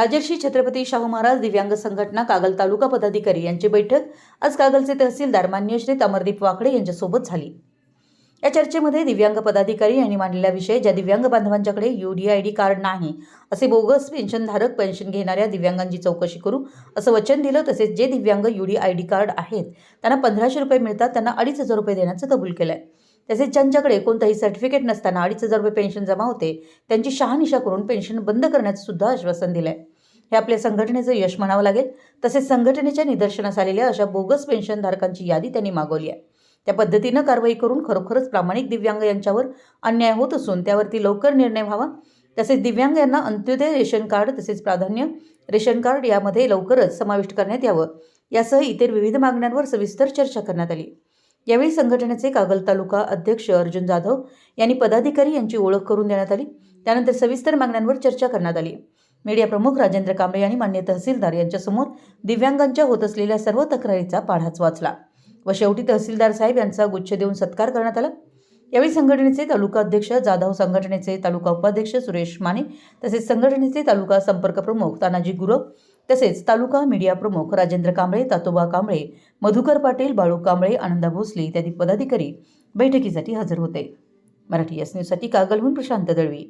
राजर्षी छत्रपती शाहू महाराज दिव्यांग संघटना कागल तालुका पदाधिकारी यांची बैठक. आज कागलचे तहसीलदार मान्य श्री अमरदीप वाकडे यांच्यासोबत झाली. या चर्चेमध्ये दिव्यांग पदाधिकारी यांनी मांडलेला विषय ज्या दिव्यांग बांधवांच्याकडे यूडीआयडी कार्ड नाही असे बोगस पेन्शनधारक पेन्शन घेणाऱ्या दिव्यांगांची चौकशी करू असं वचन दिलं तसेच जे दिव्यांग यूडीआयडी कार्ड आहेत त्यांना पंधराशे रुपये मिळतात त्यांना अडीच हजार रुपये देण्याचं कबूल केलं आहे तसेच ज्यांच्याकडे कोणतंही सर्टिफिकेट नसताना अडीच हजार रुपये पेन्शन जमा होते त्यांची शहानिशा करून पेन्शन बंद करण्याचं सुद्धा आश्वासन दिलं आहे हे आपल्या संघटनेचं यश म्हणावं लागेल. तसेच संघटनेच्या निदर्शनास आलेल्या अशा बोगस पेन्शनधारकांची यादी त्यांनी मागवली आहे. त्या पद्धतीनं कारवाई करून खरोखरच प्रामाणिक दिव्यांग यांच्यावर अन्याय होत असून त्यावरती लवकर निर्णय व्हावा. तसेच दिव्यांग यांना अंत्योदय रेशन कार्ड तसेच प्राधान्य रेशन कार्ड यामध्ये लवकरच समाविष्ट करण्यात यावं. यासह इतर विविध मागण्यांवर सविस्तर चर्चा करण्यात आली. यावेळी संघटनेचे कागल तालुका अध्यक्ष अर्जुन जाधव यांनी पदाधिकारी यांची ओळख करून देण्यात आली. त्यानंतर सविस्तर मागण्यांवर चर्चा करण्यात आली. मीडिया प्रमुख राजेंद्र कांबळे यांनी मान्य तहसीलदार यांच्यासमोर दिव्यांगांच्या होत असलेल्या सर्व तक्रारीचा पाढाच वाचला व शेवटी तहसीलदार साहेब यांचा गुच्छ देऊन सत्कार करण्यात आला. यावेळी संघटनेचे तालुका अध्यक्ष जाधव संघटनेचे तालुका उपाध्यक्ष सुरेश माने तसेच संघटनेचे तालुका संपर्क प्रमुख तानाजी गुरव तसेच तालुका मीडिया प्रमुख राजेंद्र कांबळे तातोबा कांबळे मधुकर पाटील बाळू कांबळे आनंदा भोसले इत्यादी पदाधिकारी बैठकीसाठी हजर होते. मराठी एस न्यूजसाठी कागलहून प्रशांत दळवी.